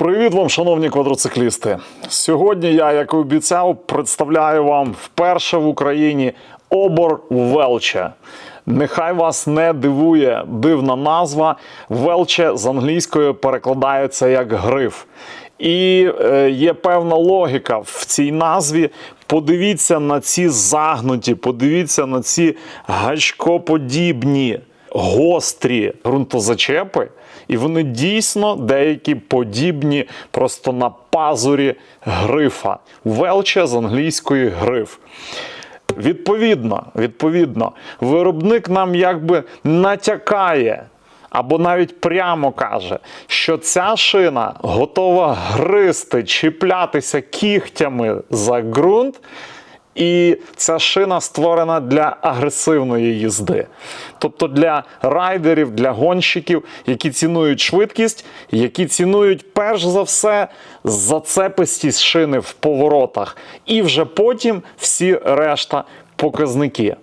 Привіт вам, шановні квадроциклісти! Сьогодні я, як і обіцяв, представляю вам вперше в Україні обор Велче. Нехай вас не дивує дивна назва. Велче з англійської перекладається як гриф. І е, є певна логіка в цій назві. Подивіться на ці загнуті, подивіться на ці гачкоподібні, гострі ґрунтозачепи. І вони дійсно деякі подібні просто на пазурі грифа. Велче з англійської гриф. Відповідно, відповідно, виробник нам якби натякає. Або навіть прямо каже, що ця шина готова гризти, чіплятися кігтями за ґрунт, і ця шина створена для агресивної їзди. Тобто для райдерів, для гонщиків, які цінують швидкість, які цінують перш за все зацепистість шини в поворотах, і вже потім всі решта показники.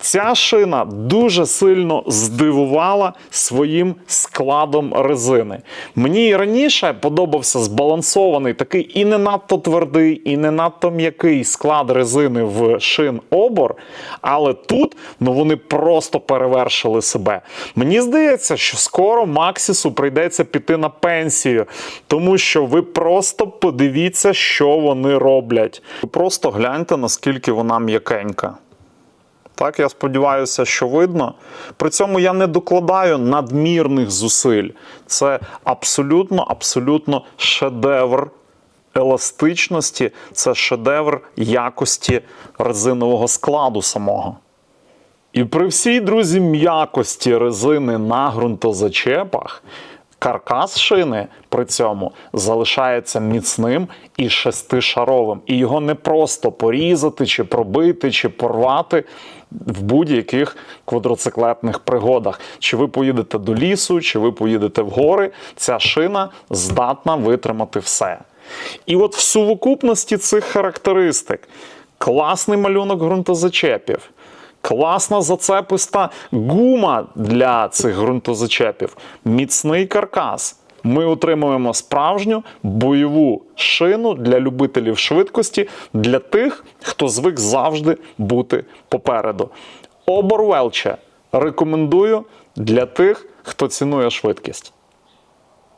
Ця шина дуже сильно здивувала своїм складом резини. Мені і раніше подобався збалансований такий і не надто твердий, і не надто м'який склад резини в шин обор. Але тут ну вони просто перевершили себе. Мені здається, що скоро Максісу прийдеться піти на пенсію, тому що ви просто подивіться, що вони роблять. Ви просто гляньте, наскільки вона м'якенька. Так, я сподіваюся, що видно. При цьому я не докладаю надмірних зусиль. Це абсолютно, абсолютно шедевр еластичності, це шедевр якості резинового складу самого. І при всій, друзі, м'якості резини на ґрунтозачепах, каркас шини при цьому залишається міцним і шестишаровим. І його не просто порізати, чи пробити, чи порвати в будь-яких квадроциклетних пригодах. Чи ви поїдете до лісу, чи ви поїдете в гори, ця шина здатна витримати все. І от в сукупності цих характеристик класний малюнок ґрунтозачепів. Класна зацеписта гума для цих ґрунтозачепів, міцний каркас. Ми отримуємо справжню бойову шину для любителів швидкості, для тих, хто звик завжди бути попереду. Обор Велче рекомендую для тих, хто цінує швидкість.